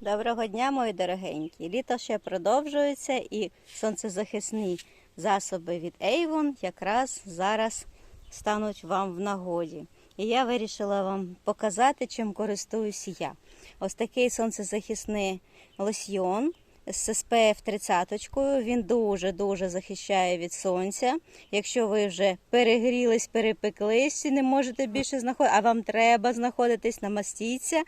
Доброго дня, мої дорогенькі. Літо ще продовжується і сонцезахисні засоби від Avon якраз зараз стануть вам в нагоді. І я вирішила вам показати, чим користуюсь я. Ось такий сонцезахисний лосьйон з SPF 30 Він дуже-дуже захищає від сонця. Якщо ви вже перегрілись, перепеклись і не можете більше знаходити, а вам треба знаходитись, намастіться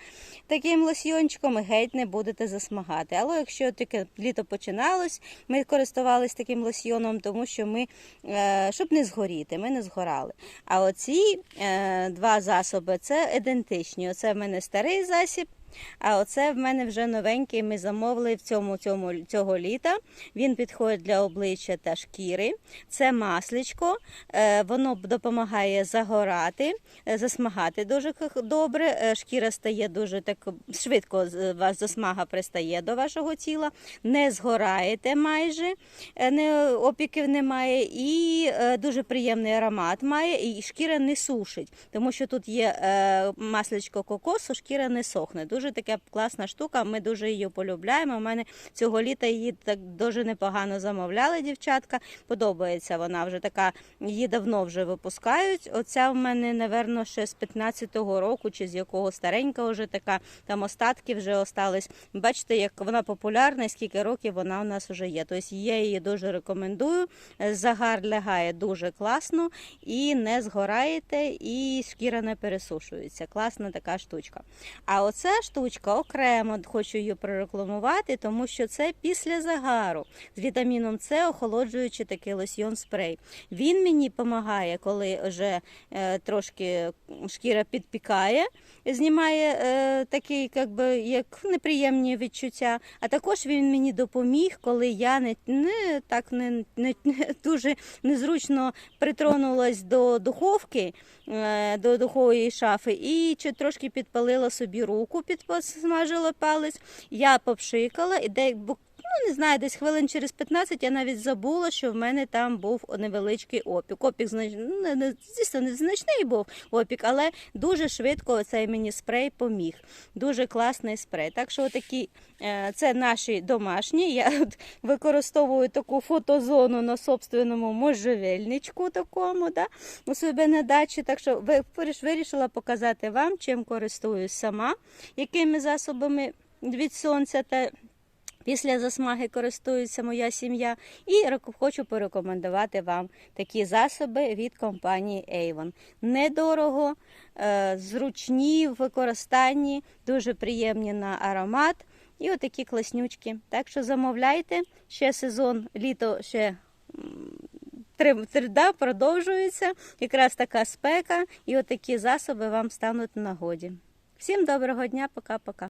таким лосьйончиком і геть не будете засмагати. Але якщо тільки літо починалось, ми користувалися таким лосьйоном, тому що ми, е, щоб не згоріти, ми не згорали. А оці е, два засоби це ідентичні. Оце в мене старий засіб. А оце в мене вже новенький. Ми замовили в цьому, цьому цього літа. Він підходить для обличчя та шкіри. Це масличко, е, воно допомагає загорати, е, засмагати дуже добре. Е, Шкіра стає дуже так швидко вас засмага пристає до вашого тіла, не згораєте майже, опіків немає, і дуже приємний аромат має, і шкіра не сушить, тому що тут є масличко кокосу, шкіра не сохне. Дуже така класна штука. Ми дуже її полюбляємо. У мене цього літа її так дуже непогано замовляли дівчатка. Подобається вона вже така, її давно вже випускають. Оця в мене, напевно, ще з 15-го року, чи з якого старенька вже така, там остатки вже остались. Бачите, як вона популярна, і скільки років вона у нас вже є. Тобто я її дуже рекомендую. Загар лягає дуже класно і не згораєте, і шкіра не пересушується. Класна така штучка. А оця штучка окремо хочу її прорекламувати, тому що це після загару з вітаміном С охолоджуючи такий лосьйон спрей. Він мені допомагає, коли вже е, трошки шкіра підпікає, знімає е, такі, як би, як неприємні відчуття. А також він мені допоміг, коли я не, не так не, не, не дуже незручно притронулась до духовки, е, до духової шафи, і чи трошки підпалила собі руку, підсмажила палець. Я попшикала і де бу- Не знаю, десь хвилин через 15 я навіть забула, що в мене там був невеличкий опік. Опік ну, звісно, не значний був опік, але дуже швидко цей мені спрей поміг. Дуже класний спрей. Так що такі, це наші домашні. Я використовую таку фотозону на собственному можжевельничку такому, да, у себе на дачі. Так що ви- вирішила показати вам, чим користуюсь сама, якими засобами від сонця та Після засмаги користується моя сім'я і хочу порекомендувати вам такі засоби від компанії Avon. Недорого, е, зручні в використанні, дуже приємні на аромат. І отакі класнючки. Так що замовляйте. Ще сезон літо ще м, три, три- да, продовжується. Якраз така спека, і отакі засоби вам стануть в нагоді. Всім доброго дня, пока-пока.